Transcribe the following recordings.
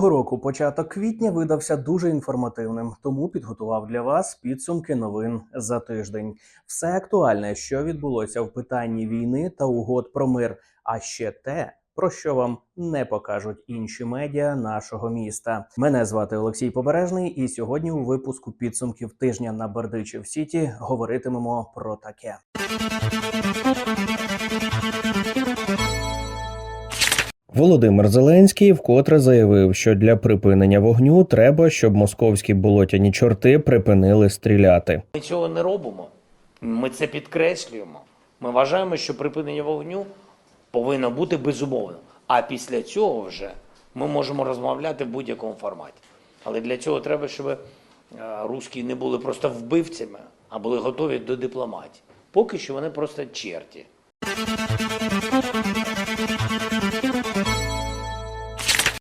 Цього року початок квітня видався дуже інформативним, тому підготував для вас підсумки новин за тиждень. Все актуальне, що відбулося в питанні війни та угод про мир, а ще те, про що вам не покажуть інші медіа нашого міста. Мене звати Олексій Побережний, і сьогодні у випуску підсумків тижня на Бердичів Сіті говоритимемо про таке. Володимир Зеленський вкотре заявив, що для припинення вогню треба, щоб московські болотяні чорти припинили стріляти. Ми цього не робимо. Ми це підкреслюємо. Ми вважаємо, що припинення вогню повинно бути безумовно. А після цього вже ми можемо розмовляти в будь-якому форматі. Але для цього треба, щоб е, русські не були просто вбивцями, а були готові до дипломатії. Поки що вони просто черті. フフフフ。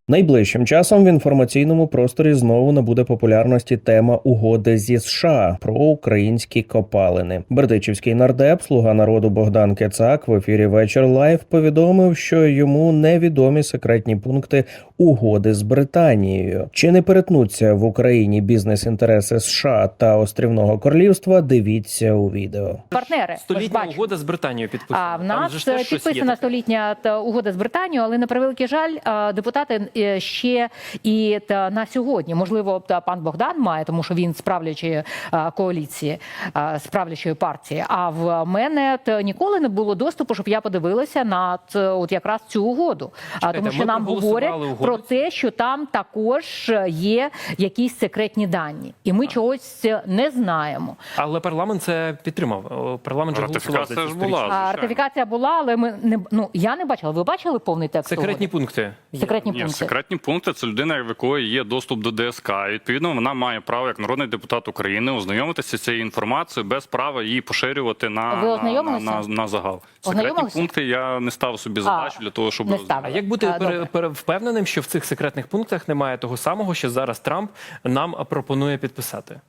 Найближчим часом в інформаційному просторі знову набуде популярності тема угоди зі США про українські копалини. Бердичівський нардеп, слуга народу Богдан Кецак в ефірі Вечір Лайв повідомив, що йому невідомі секретні пункти угоди з Британією. Чи не перетнуться в Україні бізнес-інтереси США та Острівного Королівства? Дивіться у відео. партнери. Столітня бачу. угода з Британією підписана. А в нас підписана столітня та угода з Британією, але на превеликий жаль, депутати ще і та на сьогодні. Можливо, та пан Богдан має, тому що він з правлячої е, коаліції, е, з правлячої партії. А в мене та ніколи не було доступу, щоб я подивилася на т- от якраз цю угоду. А Чекайте, тому що нам говорять угоду. про те, що там також є якісь секретні дані, і ми чогось не знаємо. Але парламент це підтримав. Парламент же голосував за Ратифікація ж була. А, ратифікація була, але ми не ну я не бачила. Ви бачили повний текст? Секретні угоди? пункти. секретні Ні, пункти. Секретні пункти це людина, в якої є доступ до ДСК. І, відповідно, вона має право як народний депутат України ознайомитися з цією інформацією без права її поширювати на, Ви на, на, на, на загал. Секретні пункти я не став собі задачу для того, щоб не розуміти. А як бути А, пере, пере- впевненим, що в цих секретних пунктах немає того самого, що зараз Трамп нам пропонує підписати?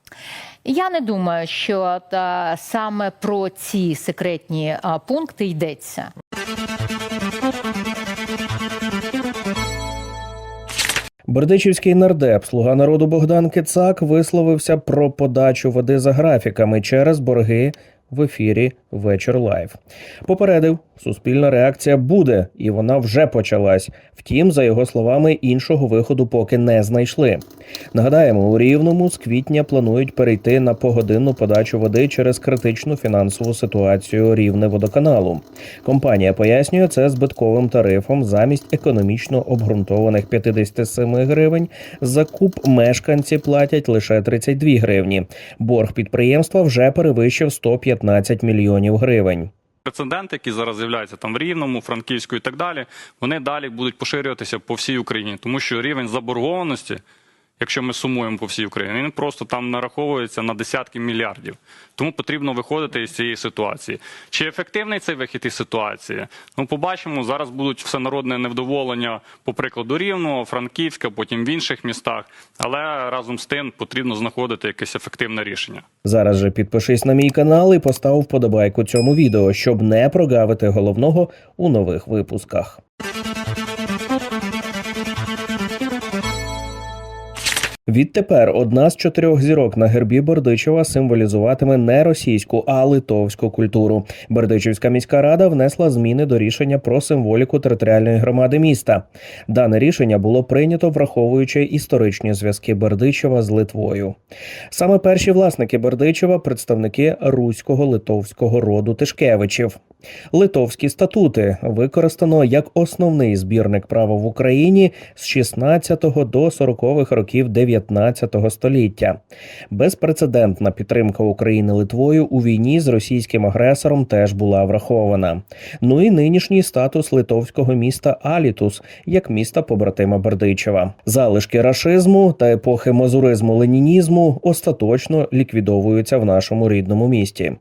Я не думаю, що та, саме про ці секретні а, пункти йдеться. Бердичівський нардеп, слуга народу Богдан Кицак, висловився про подачу води за графіками через борги в ефірі Вечір Лайв. Попередив, суспільна реакція буде, і вона вже почалась. Втім, за його словами, іншого виходу поки не знайшли. Нагадаємо, у Рівному з квітня планують перейти на погодинну подачу води через критичну фінансову ситуацію рівне водоканалу. Компанія пояснює це збитковим тарифом замість економічно обґрунтованих 57 гривень. За куб мешканці платять лише 32 гривні. Борг підприємства вже перевищив 115 мільйонів гривень. Прецеденти, які зараз з'являються там в Рівному, Франківську і так далі, вони далі будуть поширюватися по всій Україні, тому що рівень заборгованості, якщо ми сумуємо по всій Україні, він просто там нараховується на десятки мільярдів. Тому потрібно виходити із цієї ситуації. Чи ефективний цей вихід із ситуації? Ну, побачимо. Зараз будуть всенародне невдоволення, по прикладу Рівного, Франківська, потім в інших містах. Але разом з тим потрібно знаходити якесь ефективне рішення. Зараз же підпишись на мій канал і постав вподобайку цьому відео, щоб не прогавити головного у нових випусках. Відтепер одна з чотирьох зірок на гербі Бердичева символізуватиме не російську, а литовську культуру. Бердичівська міська рада внесла зміни до рішення про символіку територіальної громади міста. Дане рішення було прийнято, враховуючи історичні зв'язки Бердичева з Литвою. Саме перші власники Бердичева представники руського литовського роду Тишкевичів. Литовські статути використано як основний збірник права в Україні з 16 до 40-х років 19 століття. Безпрецедентна підтримка України Литвою у війні з російським агресором теж була врахована. Ну і нинішній статус литовського міста Алітус як міста побратима Бердичева. Залишки рашизму та епохи мазуризму ленінізму остаточно ліквідовуються в нашому рідному місті.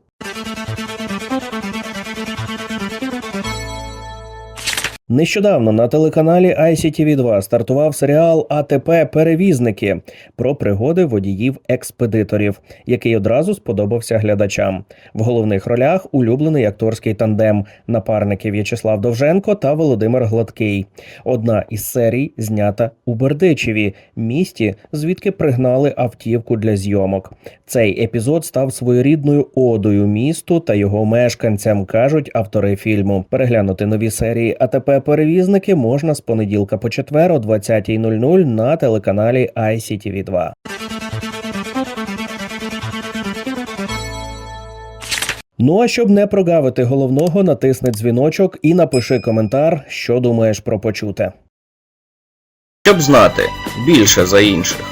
Нещодавно на телеканалі ICTV2 стартував серіал АТП Перевізники про пригоди водіїв-експедиторів, який одразу сподобався глядачам. В головних ролях улюблений акторський тандем напарники В'ячеслав Довженко та Володимир Гладкий. Одна із серій знята у Бердичеві, місті, звідки пригнали автівку для зйомок. Цей епізод став своєрідною одою місту та його мешканцям, кажуть автори фільму. Переглянути нові серії АТП Перевізники можна з понеділка по четвер о 20.00 на телеканалі ICTV2. Ну а щоб не прогавити головного, натисни дзвіночок і напиши коментар, що думаєш про почуте. Щоб знати більше за інших.